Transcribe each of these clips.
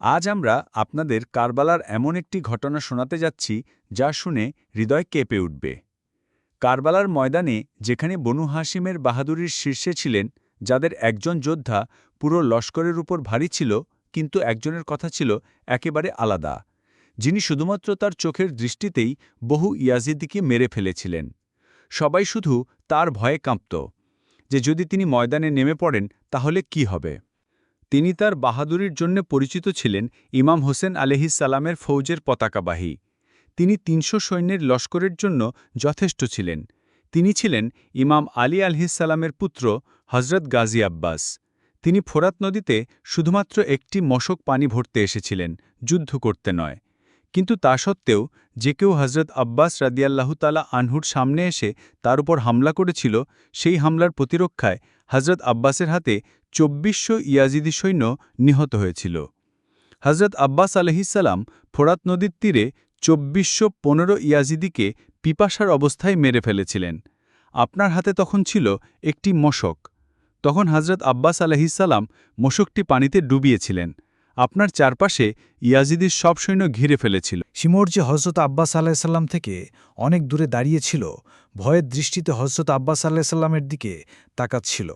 আজ আমরা আপনাদের কারবালার এমন একটি ঘটনা শোনাতে যাচ্ছি যা শুনে হৃদয় কেঁপে উঠবে। কারবালার ময়দানে যেখানে বনু হাসিমের বাহাদুরির শীর্ষে ছিলেন, যাদের একজন যোদ্ধা পুরো লস্করের উপর ভারী ছিল, কিন্তু একজনের কথা ছিল একেবারে আলাদা, যিনি শুধুমাত্র তার চোখের দৃষ্টিতেই বহু ইয়াজিদিকে মেরে ফেলেছিলেন। সবাই শুধু তার ভয়ে কাঁপত যে যদি তিনি ময়দানে নেমে পড়েন, তাহলে কি হবে? তিনি তার বাহাদুরির জন্য পরিচিত ছিলেন ইমাম হোসেন আলহিসাল্লামের ফৌজের পতাকাবাহী। তিনি তিনশো সৈন্যের লস্করের জন্য যথেষ্ট ছিলেন। তিনি ছিলেন ইমাম আলী আলহিসাল্লামের পুত্র হজরত গাজী আব্বাস। তিনি ফোরাত নদীতে শুধুমাত্র একটি মশক পানি ভরতে এসেছিলেন, যুদ্ধ করতে নয়। কিন্তু তা সত্ত্বেও যে কেউ হজরত আব্বাস রাদিয়াল্লাহতালা আনহুর সামনে এসে তার উপর হামলা করেছিল, সেই হামলার প্রতিরক্ষায় হজরত আব্বাসের হাতে চব্বিশশো ইয়াজিদি সৈন্য নিহত হয়েছিল। হজরত আব্বাস আলহিসাল্লাম ফোরাত নদীর তীরে চব্বিশশো পনেরো ইয়াজিদিকে পিপাসার অবস্থায় মেরে ফেলেছিলেন। আপনার হাতে তখন ছিল একটি মশক। তখন হজরত আব্বাস আলহিসাল্লাম মশকটি পানিতে ডুবিয়েছিলেন। আপনার চারপাশে ইয়াজিদির সব সৈন্য ঘিরে ফেলেছিল। সিমোর যে হজরত আব্বাস আলাহিসাল্লাম থেকে অনেক দূরে দাঁড়িয়েছিল ভয়ের দৃষ্টিতে হজরত আব্বাস আলাহিসাল্লামের দিকে তাকাচ্ছিল।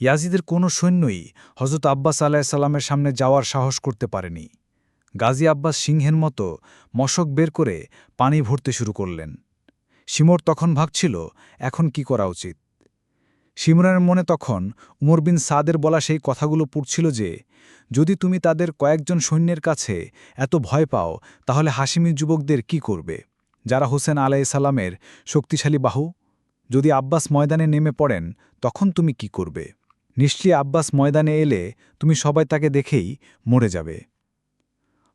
ইয়াজিদের কোনো সৈন্যই হজরত আব্বাস আলাহিসাল্লামের সামনে যাওয়ার সাহস করতে পারেনি। গাজী আব্বাস সিংহের মতো মশক বের করে পানি ভরতে শুরু করলেন। সিমোর তখন ভাবছিল এখন কি করা উচিত? সিমরানের মনে তখন উমর বিন সাদের বলা সেই কথাগুলো পড়ছিল যে, যদি তুমি তাদের কয়েকজন সৈন্যের কাছে এত ভয় পাও, তাহলে হাসিমি যুবকদের কি করবে? যারা হোসেন আলাইসাল্লামের শক্তিশালী বাহু? যদি আব্বাস ময়দানে নেমে পড়েন, তখন তুমি কি করবে? নিশ্চয়ই আব্বাস ময়দানে এলে তুমি সবাই তাকে দেখেই মরে যাবে।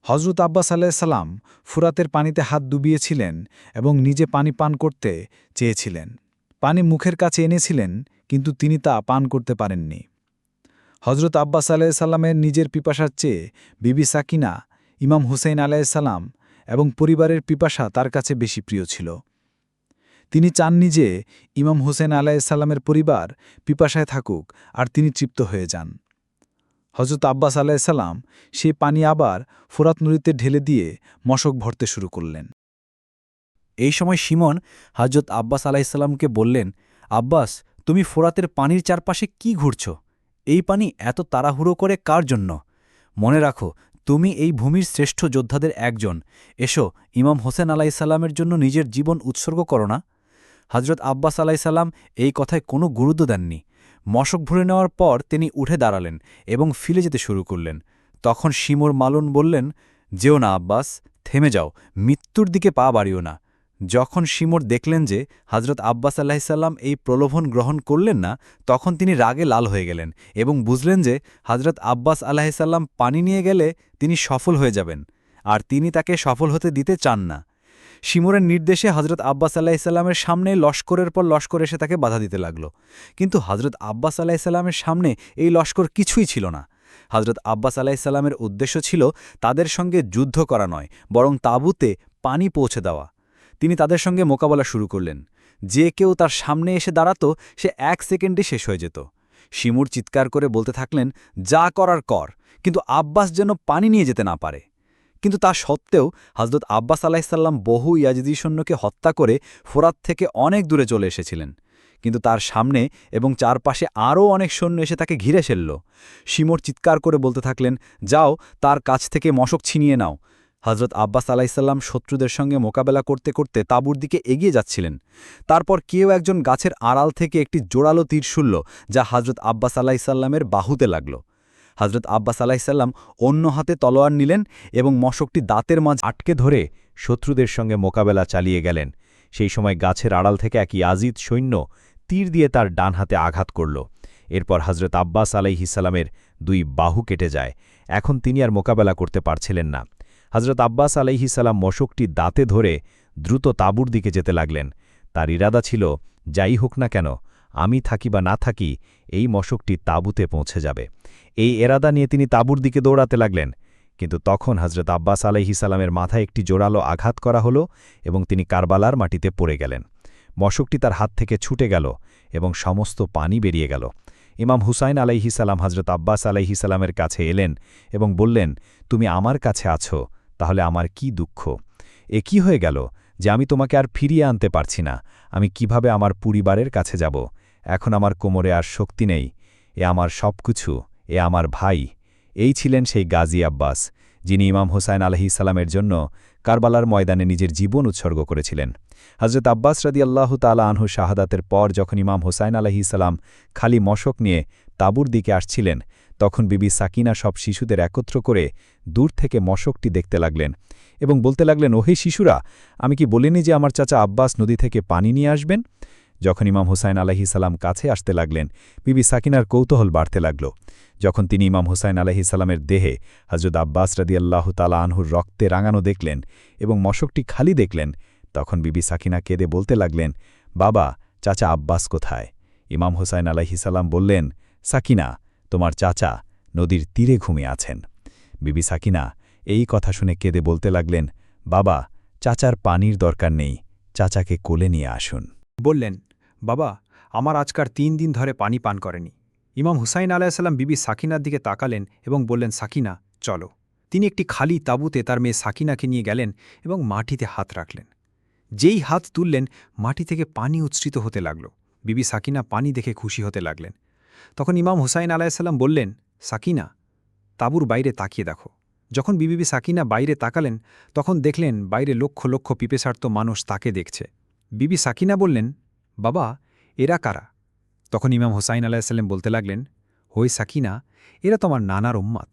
হজরত আব্বাস আলাইসাল্লাম ফুরাতের পানিতে হাত ডুবিয়েছিলেন এবং নিজে পানি পান করতে চেয়েছিলেন। পানি মুখের কাছে এনেছিলেন, কিন্তু তিনি তা পান করতে পারেননি। হজরত আব্বাস আলাইসাল্লামের নিজের পিপাসার চেয়ে বিবি সাকিনা, ইমাম হুসেন আলাইসাল্লাম এবং পরিবারের পিপাসা তার কাছে বেশি প্রিয় ছিল। তিনি চাননি যে ইমাম হুসেন আলাইসাল্লামের পরিবার পিপাসায় থাকুক আর তিনি তৃপ্ত হয়ে যান। হজরত আব্বাস আলাইসাল্লাম সে পানি আবার ফোরাত নদীতে ঢেলে দিয়ে মশক ভরতে শুরু করলেন। এই সময় সিমন হজরত আব্বাস আলাহিসাল্লামকে বললেন, আব্বাস, তুমি ফোরাতের পানির চারপাশে কি ঘুরছ? এই পানি এত তাড়াহুড়ো করে কার জন্য? মনে রাখো, তুমি এই ভূমির শ্রেষ্ঠ যোদ্ধাদের একজন। এসো, ইমাম হোসেন আলাইসাল্লামের জন্য নিজের জীবন উৎসর্গ করো না। হজরত আব্বাস আলাইসাল্লাম এই কথায় কোনো গুরুত্ব দেননি। মশক ভরে নেওয়ার পর তিনি উঠে দাঁড়ালেন এবং ফিরে যেতে শুরু করলেন। তখন শিমুর মালুন বললেন, যেও না আব্বাস, থেমে যাও, মৃত্যুর দিকে পা বাড়িও না। যখন শিমুর দেখলেন যে হজরত আব্বাস আলাহিসাল্লাম এই প্রলোভন গ্রহণ করলেন না, তখন তিনি রাগে লাল হয়ে গেলেন এবং বুঝলেন যে হজরত আব্বাস আলাহিসাল্লাম পানি নিয়ে গেলে তিনি সফল হয়ে যাবেন, আর তিনি তাকে সফল হতে দিতে চান না। শিমুরের নির্দেশে হজরত আব্বাস আলাহিসাল্লামের সামনে লস্করের পর লস্কর এসে তাকে বাধা দিতে লাগল। কিন্তু হজরত আব্বাস আলাহিসাল্লামের সামনে এই লস্কর কিছুই ছিল না। হজরত আব্বাস আলাহিসাল্লামের উদ্দেশ্য ছিল তাদের সঙ্গে যুদ্ধ করা নয়, বরং তাঁবুতে পানি পৌঁছে দেওয়া। তিনি তাদের সঙ্গে মোকাবেলা শুরু করলেন। যে কেউ তার সামনে এসে দাঁড়াত, সে এক সেকেন্ডে শেষ হয়ে যেত। শিমুর চিৎকার করে বলতে থাকলেন, যা করার কর। কিন্তু আব্বাস যেন পানি নিয়ে যেতে না পারে। কিন্তু তা সত্ত্বেও হজরত আব্বাস আলাহিসাল্লাম বহু ইয়াজিদি সৈন্যকে হত্যা করে ফোরাত থেকে অনেক দূরে চলে এসেছিলেন। কিন্তু তার সামনে এবং চারপাশে আরও অনেক সৈন্য এসে তাকে ঘিরে ফেলল। শিমোর চিৎকার করে বলতে থাকলেন, যাও, তার কাছ থেকে মশক ছিনিয়ে নাও। হজরত আব্বাস আলাইসাল্লাম শত্রুদের সঙ্গে মোকাবেলা করতে করতে তাঁবুর দিকে এগিয়ে যাচ্ছিলেন। তারপর কেউ একজন গাছের আড়াল থেকে একটি জোরালো তীর শুনল যা হজরত আব্বাস আলাইসাল্লামের বাহুতে লাগল। হজরত আব্বাস আলাইসাল্লাম অন্য হাতে তলোয়ার নিলেন এবং মশকটি দাঁতের মাঝ আটকে ধরে শত্রুদের সঙ্গে মোকাবেলা চালিয়ে গেলেন। সেই সময় গাছের আড়াল থেকে এক ইয়াজিদ সৈন্য তীর দিয়ে তার ডান হাতে আঘাত করল। এরপর হজরত আব্বাস আলাইহিসাল্লামের দুই বাহু কেটে যায়। এখন তিনি আর মোকাবেলা করতে পারছিলেন না। হজরত আব্বাস আলাইহিসাল্লাম মশকটি দাঁতে ধরে দ্রুত তাঁবুর দিকে যেতে লাগলেন। তার ইরাদা ছিল, যাই হোক না কেন, আমি থাকি বা না থাকি, এই মশকটি তাঁবুতে পৌঁছে যাবে। এই এরাদা নিয়ে তিনি তাঁবুর দিকে দৌড়াতে লাগলেন। কিন্তু তখন হজরত আব্বাস আলাইহিসাল্লামের মাথায় একটি জোরালো আঘাত করা হল এবং তিনি কারবালার মাটিতে পড়ে গেলেন। মশকটি তার হাত থেকে ছুটে গেল এবং সমস্ত পানি বেরিয়ে গেল। ইমাম হুসাইন আলাইহিসাল্লাম হজরত আব্বাস আলাইহিসাল্লামের কাছে এলেন এবং বললেন, তুমি আমার কাছে আছো, তাহলে আমার কি দুঃখ? এ কি হয়ে গেল যে আমি তোমাকে আর ফিরিয়ে আনতে পারছি না? আমি কীভাবে আমার পরিবারের কাছে যাব? এখন আমার কোমরে আর শক্তি নেই। এ আমার সবকিছু। এ আমার ভাই। এই ছিলেন সেই গাজী আব্বাস, যিনি ইমাম হোসাইন আলহিসাল্লামের জন্য কারবালার ময়দানে নিজের জীবন উৎসর্গ করেছিলেন। হজরত আব্বাস রাদি আল্লাহ তালা আনহু শাহাদাতের পর যখন ইমাম হোসাইন আলহিসাল্লাম খালি মশক নিয়ে তাবুর দিকে আসছিলেন, তখন বিবি সাকিনা সব শিশুদের একত্র করে দূর থেকে মশকটি দেখতে লাগলেন এবং বলতে লাগলেন, ওহে শিশুরা, আমি কি বলিনি যে আমার চাচা আব্বাস নদী থেকে পানি নিয়ে আসবেন? যখন ইমাম হুসাইন আলাহি সালাম কাছে আসতে লাগলেন, বিবি সাকিনার কৌতূহল বাড়তে লাগল। যখন তিনি ইমাম হুসাইন আলাহি সালামের দেহে হজরত আব্বাস রাদিয়াল্লাহু তালা আনহুর রক্তে রাঙানো দেখলেন এবং মশকটি খালি দেখলেন, তখন বিবি সাকিনা কেঁদে বলতে লাগলেন, বাবা, চাচা আব্বাস কোথায়? ইমাম হুসাইন আলাহি সালাম বললেন, সাকিনা, তোমার চাচা নদীর তীরে ঘুমিয়ে আছেন। বিবি সাকিনা এই কথা শুনে কেঁদে বলতে লাগলেন, বাবা, চাচার পানির দরকার নেই, চাচাকে কোলে নিয়ে আসুন। বললেন বাবা, আমার আজকার তিন দিন ধরে পানি পান করেনি। ইমাম হুসাইন আলাইসাল্লাম বিবি সাকিনার দিকে তাকালেন এবং বললেন, সাকিনা, চলো। তিনি একটি খালি তাঁবুতে তার মেয়ে সাকিনাকে নিয়ে গেলেন এবং মাটিতে হাত রাখলেন। যেই হাত তুললেন, মাটি থেকে পানি উচ্ছ্রিত হতে লাগল। বিবি সাকিনা পানি দেখে খুশি হতে লাগলেন। তখন ইমাম হুসাইন আলাইসাল্লাম বললেন, সাকিনা, তাঁবুর বাইরে তাকিয়ে দেখো। যখন বিবিবি সাকিনা বাইরে তাকালেন, তখন দেখলেন বাইরে লক্ষ লক্ষ পিপেসার্ত মানুষ তাকে দেখছে। বিবি সাকিনা বললেন বাবা, এরা কারা? তখন ইমাম হোসাইন আলাহিসাল্লাম বলতে লাগলেন হই সাকিনা, এরা তোমার নানার উম্মাত।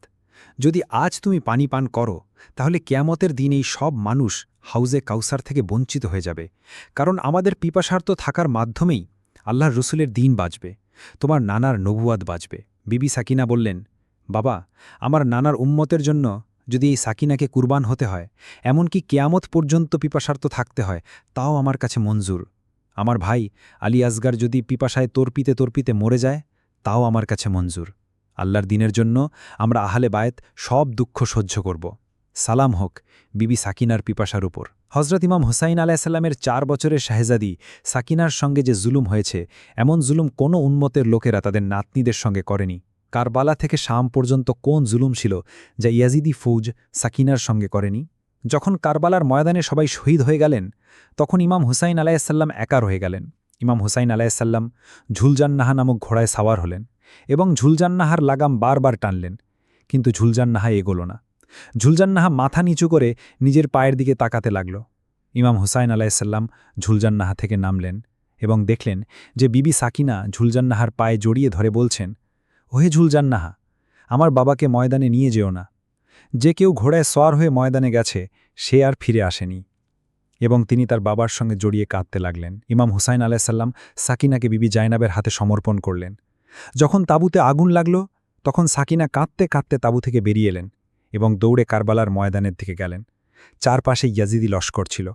যদি আজ তুমি পানি পান করো, তাহলে কেয়ামতের দিন এই সব মানুষ হাউজে কাউসার থেকে বঞ্চিত হয়ে যাবে। কারণ আমাদের পিপাসার্থ থাকার মাধ্যমেই আল্লাহর রসুলের দিন বাঁচবে, তোমার নানার নবুয়াদ বাঁচবে। বিবি সাকিনা বললেন, বাবা, আমার নানার উম্মতের জন্য যদি এই সাকিনাকে কুরবান হতে হয়, এমনকি কেয়ামত পর্যন্ত পিপাসার্থ থাকতে হয়, তাও আমার কাছে মঞ্জুর। আমার ভাই আলী আসগার যদি পিপাসায় তর্পিতে তর্পিতে মরে যায়, তাও আমার কাছে মঞ্জুর। আল্লাহর দিনের জন্য আমরা আহলে বায়েত সব দুঃখ সহ্য করব। সালাম হোক বিবি সাকিনার পিপাসার উপর। হজরত ইমাম হুসাইন আলাইসাল্লামের চার বছরের শাহেজাদি সাকিনার সঙ্গে যে জুলুম হয়েছে, এমন জুলুম কোনো উন্মতের লোকেরা তাদের নাতনিদের সঙ্গে করেনি। কারবালা থেকে শাম পর্যন্ত কোন জুলুম ছিল, যা ইয়াজিদি ফৌজ সাকিনার সঙ্গে করেনি? যখন কারবালার ময়দানে সবাই শহীদ হয়ে গেলেন, তখন ইমাম হুসাইন আলাইসাল্লাম একা রয়ে গেলেন। ইমাম হুসাইন আলাইসাল্লাম ঝুলজান্নাহা নামক ঘোড়ায় সাওয়ার হলেন এবং ঝুলজান্নাহার লাগাম বারবার টানলেন, কিন্তু ঝুলজান্নাহা এগোল না। ঝুলজান্নাহা মাথা নিচু করে নিজের পায়ের দিকে তাকাতে লাগল। ইমাম হুসাইন আলাইসাল্লাম ঝুলজান্নাহা থেকে নামলেন এবং দেখলেন যে বিবি সাকিনা ঝুলজান্নাহার পায়ে জড়িয়ে ধরে বলছেন, ওহে ঝুলজান্নাহা, আমার বাবাকে ময়দানে নিয়ে যেও না। যে কেউ ঘোড়ায় সোয়ার হয়ে ময়দানে গেছে, সে আর ফিরে আসেনি। এবং তিনি তার বাবার সঙ্গে জড়িয়ে কাঁদতে লাগলেন। ইমাম হুসাইন আলাইসাল্লাম সাকিনাকে বিবি জাইনাবের হাতে সমর্পণ করলেন। যখন তাঁবুতে আগুন লাগল, তখন সাকিনা কাঁদতে কাঁদতে তাঁবু থেকে বেরিয়ে এলেন এবং দৌড়ে কারবালার ময়দানের দিকে গেলেন। চারপাশে ইয়াজিদি লস্কর ছিল।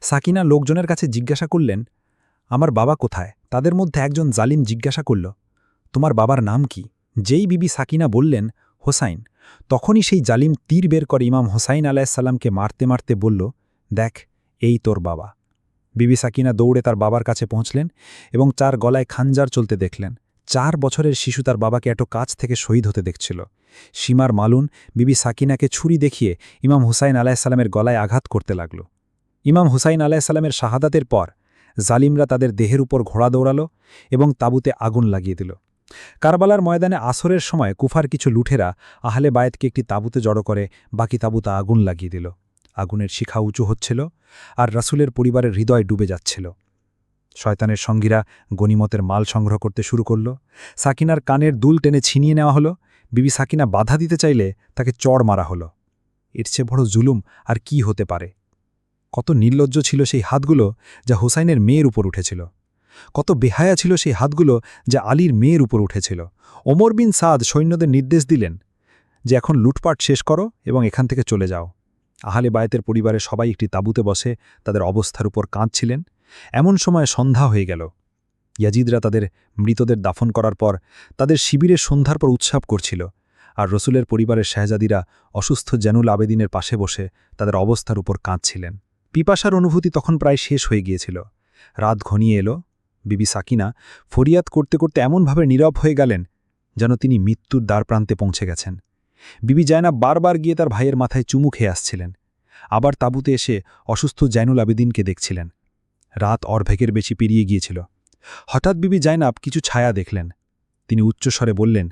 সাকিনা লোকজনের কাছে জিজ্ঞাসা করলেন, আমার বাবা কোথায়? তাদের মধ্যে একজন জালিম জিজ্ঞাসা করল, তোমার বাবার নাম কি যেই বিবি সাকিনা বললেন, হোসাইন তখনই সেই জালিম তীর বের করে ইমাম হোসাইন আলাহিসাল্লামকে মারতে মারতে বলল, দেখ, এই তোর বাবা। বিবি সাকিনা দৌড়ে তার বাবার কাছে পৌঁছলেন এবং চার গলায় খাঞ্জার চলতে দেখলেন। চার বছরের শিশু তার বাবাকে এত কাছ থেকে শহীদ হতে দেখছিল। সীমার মালুন বিবি সাকিনাকে ছুরি দেখিয়ে ইমাম হুসাইন আলাহিসাল্লামের গলায় আঘাত করতে লাগল। ইমাম হুসাইন আলাহিসাল্লামের শাহাদাতের পর জালিমরা তাদের দেহের উপর ঘোড়া দৌড়াল এবং তাঁবুতে আগুন লাগিয়ে দিল। কারবালার ময়দানে আসরের সময় কুফার কিছু লুঠেরা আহলে বায়েতকে একটি তাঁবুতে জড়ো করে, বাকি তাঁবুতে আগুন লাগিয়ে দিল। আগুনের শিখা উঁচু হচ্ছিল আর রাসুলের পরিবারের হৃদয় ডুবে যাচ্ছিল। শয়তানের সঙ্গীরা গনিমতের মাল সংগ্রহ করতে শুরু করল। সাকিনার কানের দুল টেনে ছিনিয়ে নেওয়া হলো। বিবি সাকিনা বাধা দিতে চাইলে তাকে চড় মারা হলো। এর চেয়ে বড় জুলুম আর কি হতে পারে? কত নির্লজ্জ ছিল সেই হাতগুলো যা হোসাইনের মেয়ের উপর উঠেছিল। কত বেহায়া ছিল সেই হাতগুলো যা আলীর মেয়ের উপর উঠেছিল। ওমর বিন সাদ সৈন্যদের নির্দেশ দিলেন যে এখন লুটপাট শেষ করো এবং এখান থেকে চলে যাও। আহলে বায়েতের পরিবারের সবাই একটি তাঁবুতে বসে তাদের অবস্থার উপর কাঁদছিলেন। এমন সময় সন্ধ্যা হয়ে গেল। ইয়াজিদরা তাদের মৃতদের দাফন করার পর তাদের শিবিরের সন্ধ্যার পর উৎসব করছিল। আর রসুলের পরিবারের শাহজাদিরা অসুস্থ জেনুল আবেদিনের পাশে বসে তাদের অবস্থার উপর কাঁদছিলেন। পিপাসার অনুভূতি তখন প্রায় শেষ হয়ে গিয়েছিল। রাত ঘনিয়ে এলো বিবি সাকিনা ফরিয়াদ করতে করতে এমনভাবে নীরব হয়ে গেলেন যেন তিনি মৃত্যুর দ্বারপ্রান্তে পৌঁছে গেছেন। বিবি জায়না বারবার গিয়ে তার ভাইয়ের মাথায় চুমু খেয়ে আসছিলেন। আবার তাঁবুতে এসে অসুস্থ জাইনুল আবেদিনকে দেখছিলেন। রাত অর্ধেকের বেশি পেরিয়ে গিয়েছিল। হঠাৎ বিবি জায়নাব কিছু ছায়া দেখলেন। তিনি উচ্চস্বরে বললেন,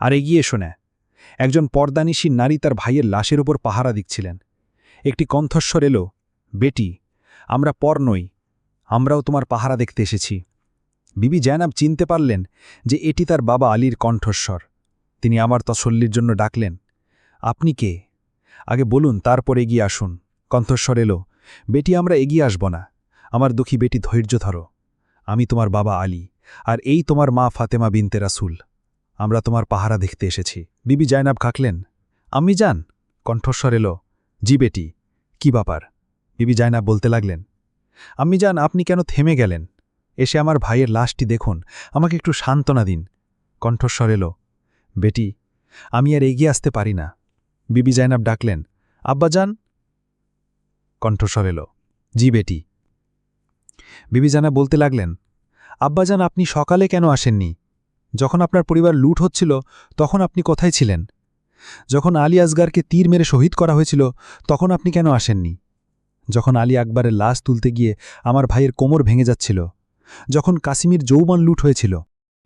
আর এগিয়ে এসো না। একজন পর্দানিশী নারী তার ভাইয়ের লাশের ওপর পাহারা দিচ্ছিলেন। একটি কণ্ঠস্বর এলো, বেটি, আমরা পর নই। আমরাও তোমার পাহারা দেখতে এসেছি। বিবি জায়নাব চিনতে পারলেন যে এটি তার বাবা আলীর কণ্ঠস্বর। তিনি আমার তসল্লির জন্য ডাকলেন, আপনি কে? আগে বলুন, তারপর এগিয়ে আসুন। কণ্ঠস্বর এলো, বেটি, আমরা এগিয়ে আসব না। আমার দুঃখী বেটি, ধৈর্য ধরো। আমি তোমার বাবা আলী, আর এই তোমার মা ফাতেমা বিনতে রাসুল। আমরা তোমার পাহারা দেখতে এসেছি। বিবি জায়নাব খাকলেন, আমি যান? কণ্ঠস্বর এলো, জি বেটি, কি ব্যাপার? বিবি জায়নাব বলতে লাগলেন আমি যান আপনি কেন থেমে গেলেন? এসে আমার ভাইয়ের লাশটি দেখুন, আমাকে একটু সান্ত্বনা দিন। কণ্ঠস্বর এলো, বেটি, আমি আর এগিয়ে আসতে পারি না। বিবি জায়নাব ডাকলেন, আব্বা যান কণ্ঠস্বর এলো, জি বেটি। বিবি জানা বলতে লাগলেন আব্বাজান আপনি সকালে কেন আসেননি? যখন আপনার পরিবার লুট হচ্ছিল, তখন আপনি কোথায় ছিলেন? যখন আলী আসগারকে তীর মেরে শহীদ করা হয়েছিল, তখন আপনি কেন আসেননি? যখন আলী আকবরের লাশ তুলতে গিয়ে আমার ভাইয়ের কোমর ভেঙে যাচ্ছিল, যখন কাশ্মীর যৌবন লুট হয়েছিল,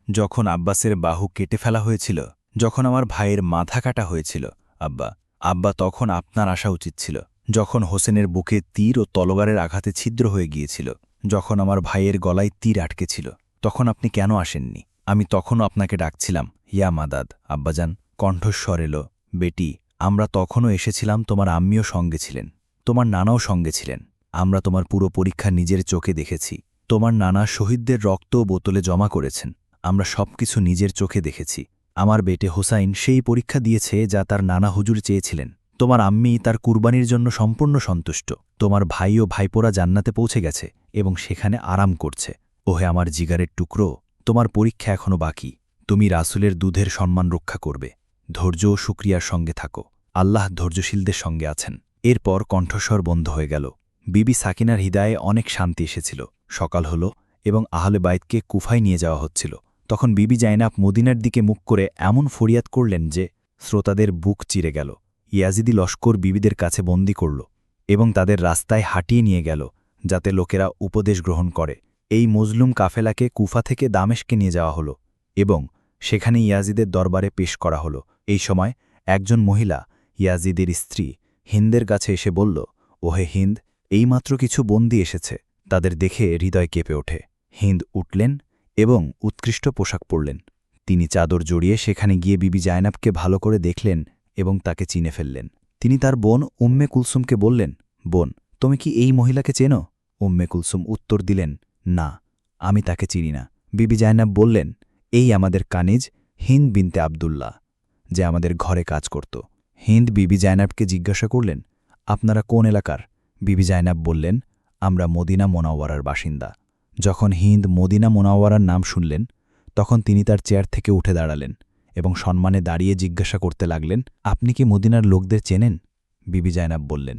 যখন আব্বাসের বাহু কেটে ফেলা হয়েছিল, যখন আমার ভাইয়ের মাথা কাটা হয়েছিল, আব্বা আব্বা তখন আপনার আসা উচিত ছিল, যখন হোসেনের বুকে তীর ও তলবারের আঘাতে ছিদ্র হয়ে গিয়েছিল, যখন আমার ভাইয়ের গলায় তীর আটকে ছিল, তখন আপনি কেন আসেননি? আমি তখনও আপনাকে ডাকছিলাম, ইয়া মাদাদ, আব্বাজান, কণ্ঠস্বর এলো, বেটি, আমরা তখনও এসেছিলাম তোমার আম্মিও সঙ্গে ছিলেন। তোমার নানাও সঙ্গে ছিলেন। আমরা তোমার পুরো পরীক্ষা নিজের চোখে দেখেছি। তোমার নানা শহীদদের রক্ত বোতলে জমা করেছেন। আমরা সবকিছু নিজের চোখে দেখেছি। আমার বেটে হোসাইন সেই পরীক্ষা দিয়েছে যা তার নানা হুজুর চেয়েছিলেন। তোমার আম্মি তার কুরবানির জন্য সম্পূর্ণ সন্তুষ্ট। তোমার ভাই ও ভাইপোরা জান্নাতে পৌঁছে গেছে এবং সেখানে আরাম করছে। ওহে আমার জিগারের টুকরো, তোমার পরীক্ষা এখনও বাকি। তুমি রাসুলের দুধের সম্মান রক্ষা করবে। ধৈর্য ও সুক্রিয়ার সঙ্গে থাকো। আল্লাহ ধৈর্যশীলদের সঙ্গে আছেন। এরপর কণ্ঠস্বর বন্ধ হয়ে গেল। বিবি সাকিনার হৃদয়ে অনেক শান্তি এসেছিল। সকাল হল এবং আহলে বাইতকে কুফায় নিয়ে যাওয়া হচ্ছিল। তখন বিবি জাইনাব মদিনার দিকে মুখ করে এমন ফরিয়াদ করলেন যে, শ্রোতাদের বুক চিরে গেল। ইয়াজিদি লস্কর বিবিদের কাছে বন্দি করল এবং তাদের রাস্তায় হাঁটিয়ে নিয়ে গেল, যাতে লোকেরা উপদেশ গ্রহণ করে। এই মজলুম কাফেলাকে কুফা থেকে দামেশকে নিয়ে যাওয়া হলো এবং সেখানে ইয়াজিদের দরবারে পেশ করা হলো। এই সময় একজন মহিলা, ইয়াজিদের স্ত্রী হিন্দের কাছে এসে বলল, ওহে হিন্দ, এইমাত্র কিছু বন্দি এসেছে। তাদের দেখে হৃদয় কেঁপে ওঠে। হিন্দ উঠলেন এবং উৎকৃষ্ট পোশাক পরলেন। তিনি চাদর জড়িয়ে সেখানে গিয়ে বিবি জায়নাবকে ভালো করে দেখলেন এবং তাকে চিনে ফেললেন। তিনি তার বোন উম্মে কুলসুমকে বললেন, বোন, তুমি কি এই মহিলাকে চেনো? উম্মে কুলসুম উত্তর দিলেন, না, আমি তাকে চিনি না। বিবি জায়নাব বললেন, এই আমাদের কানিজ হিন্দ বিনতে আবদুল্লাহ, যে আমাদের ঘরে কাজ করত। হিন্দ বিবি জায়নাবকে জিজ্ঞাসা করলেন, আপনারা কোন এলাকার? বিবি জায়নাব বললেন, আমরা মদিনা মোনাওয়ারার বাসিন্দা। যখন হিন্দ মদিনা মোনাওয়ারার নাম শুনলেন, তখন তিনি তার চেয়ার থেকে উঠে দাঁড়ালেন এবং সম্মানে দাঁড়িয়ে জিজ্ঞাসা করতে লাগলেন, আপনি কি মদিনার লোকদের চেনেন? বিবি জায়নাব বললেন,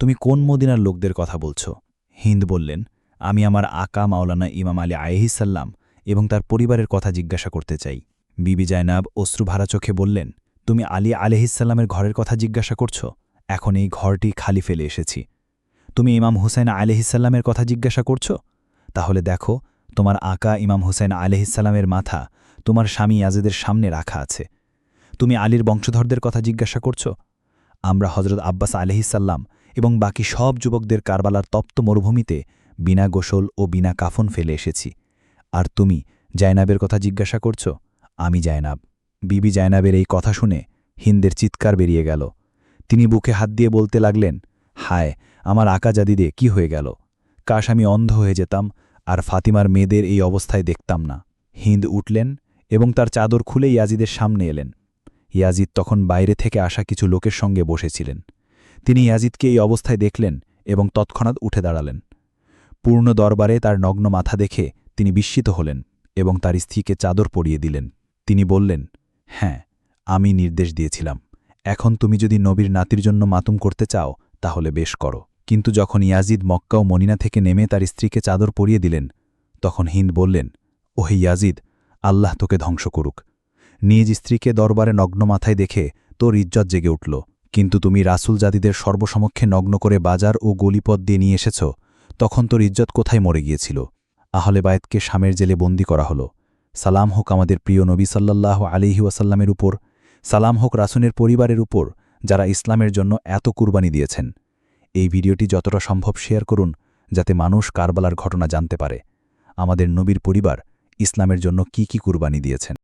তুমি কোন মদিনার লোকদের কথা বলছ? হিন্দ বললেন, আমি আমার আকা মাওলানা ইমাম আলী আয়হিসাল্লাম এবং তার পরিবারের কথা জিজ্ঞাসা করতে চাই। বিবি জায়নাব অশ্রুভারা চোখে বললেন তুমি আলী আলহিসাল্লামের ঘরের কথা জিজ্ঞাসা করছ? এখন এই ঘরটি খালি ফেলে এসেছি। তুমি ইমাম হুসাইন আলহিসাল্লামের কথা জিজ্ঞাসা করছ? তাহলে দেখো, তোমার আঁকা ইমাম হুসাইন আলহিসাল্লামের মাথা তোমার স্বামী ইয়াজেদের সামনে রাখা আছে। তুমি আলীর বংশধরদের কথা জিজ্ঞাসা করছ? আমরা হজরত আব্বাস আলহিসাল্লাম এবং বাকি সব যুবকদের কারবালার তপ্ত মরুভূমিতে বিনা গোসল ও বিনা কাফন ফেলে এসেছি। আর তুমি জায়নাবের কথা জিজ্ঞাসা করছ? আমি জায়নাব। বিবি জায়নাবের এই কথা শুনে হিন্দের চিৎকার বেরিয়ে গেল। তিনি বুকে হাত দিয়ে বলতে লাগলেন, হায়, আমার আকা জাদিদে কি হয়ে গেল? কাশ আমি অন্ধ হয়ে যেতাম, আর ফাতিমার মেয়েদের এই অবস্থায় দেখতাম না। হিন্দ উঠলেন এবং তার চাদর খুলে ইয়াজিদের সামনে এলেন। ইয়াজিদ তখন বাইরে থেকে আসা কিছু লোকের সঙ্গে বসেছিলেন। তিনি ইয়াজিদকে এই অবস্থায় দেখলেন এবং তৎক্ষণাৎ উঠে দাঁড়ালেন। পূর্ণ দরবারে তার নগ্ন মাথা দেখে তিনি বিস্মিত হলেন এবং তার স্ত্রীকে চাদর পরিয়ে দিলেন। তিনি বললেন হ্যাঁ আমি নির্দেশ দিয়েছিলাম। এখন তুমি যদি নবীর নাতির জন্য মাতুম করতে চাও, তাহলে বেশ করো। কিন্তু যখন ইয়াজিদ মক্কা ও মনিনা থেকে নেমে তার স্ত্রীকে চাদর পরিয়ে দিলেন, তখন হিন্দ বললেন, ওহে ইয়াজিদ, আল্লাহ তোকে ধ্বংস করুক। নিজ স্ত্রীকে দরবারে নগ্ন মাথায় দেখে তোর ইজ্জত জেগে উঠল। কিন্তু তুমি রাসুল জাতিদের সর্বসমক্ষে নগ্ন করে বাজার ও গলিপথ দিয়ে নিয়ে এসেছ, তখন তোর ইজ্জত কোথায় মরে গিয়েছিল? আহলে বায়েতকে স্বামের জেলে বন্দি করা হল। সালাম হোক আমাদের প্রিয় নবী সাল্লাহ আলিহি ওয়াসাল্লামের উপর, সালাম হোক রাসুনের পরিবারের উপর, যারা ইসলামের জন্য এত কুরবানি দিয়েছেন। এই ভিডিওটি যতটা সম্ভব শেয়ার করুন, যাতে মানুষ কারবালার ঘটনা জানতে পারে। আমাদের নবীর পরিবার ইসলামের জন্য কি কি কুরবানি দিয়েছেন।